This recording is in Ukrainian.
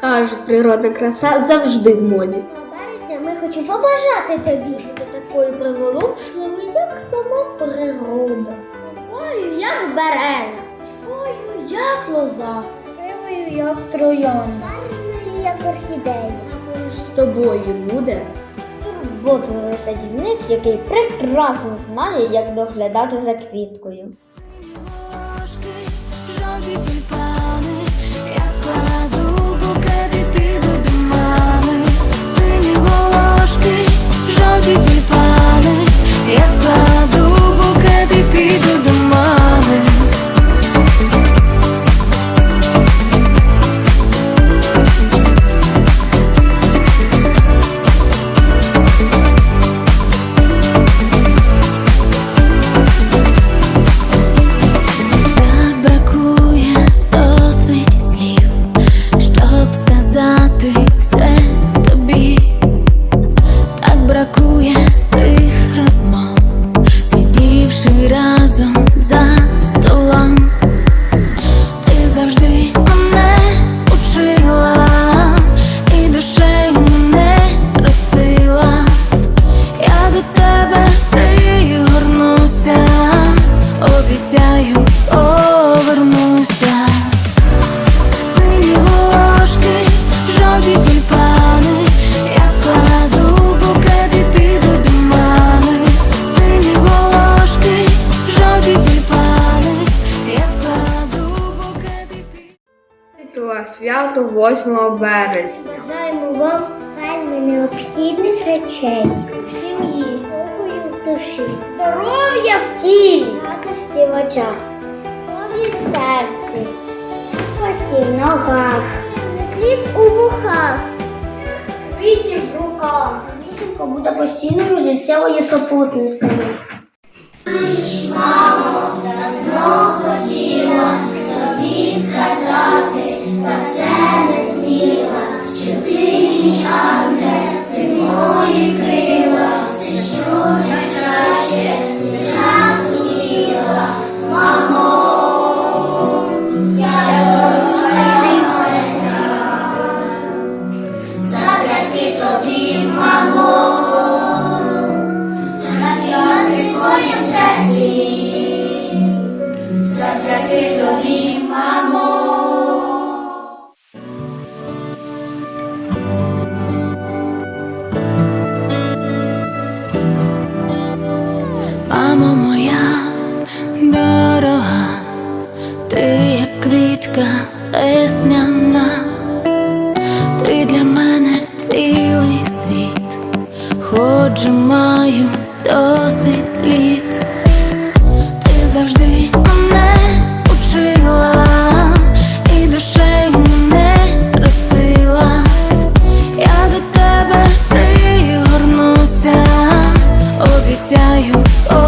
Кажуть, природна краса завжди в моді. Березня ми хочу побажати тобі бути такою приголомшливою, як сама природа. Такою, як береза, такою, як лоза, сивою, як троян, гарною, як орхідея. З тобою буде. Турботливий садівник, який прекрасно знає, як доглядати за квіткою. Жовті тюльпани, Свято 8 березня. Бажаємо вам вельми необхідних речей в сім'ї, спокою в душі, здоров'я в тілі, радості в очах, в серці, кості в ногах, слів у вухах, квітів в руках. Дівчинка буде постійною життєвою супутницею. ти ж мамо. Мамо моя дорога, ти як квітка весняна, ти для мене цілий світ, хоч маю досить. tell you oh,